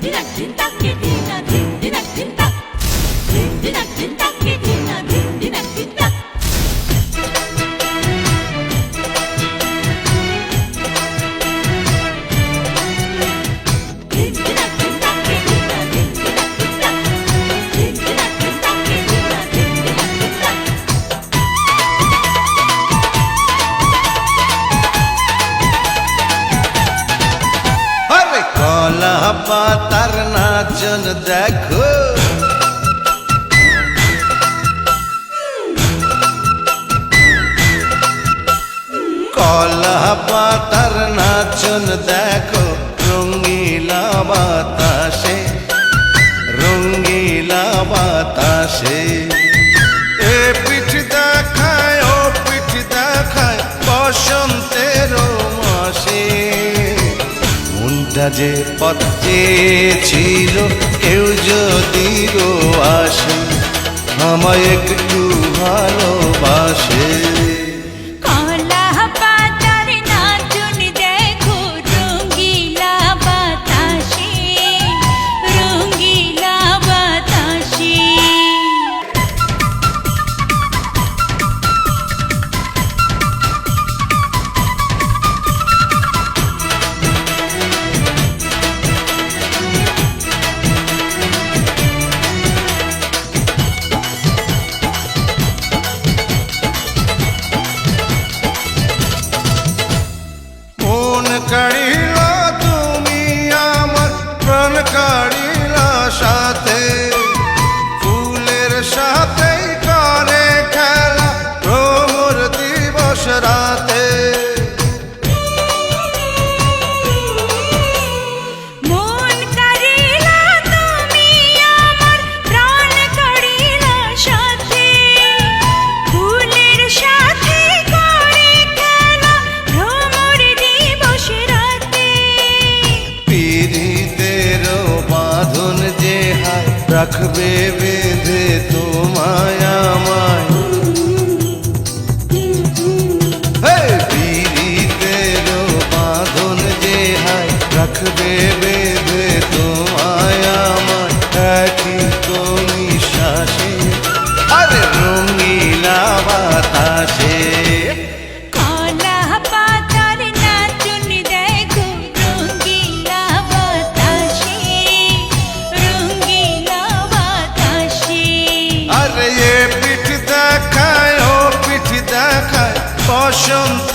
디닥 디닥 디닥. বাবা তার নাচন দেখো। কলা পাতার নাচন দেখো রঙ্গিলা বাতাসে রঙ্গিলা বাতাসে। যাজে পথ চেয়েছিল কেউ যদি আসে আমায় একটু ভালোবাসে। money রাখবে বেঁধে তোমায় আমার। başım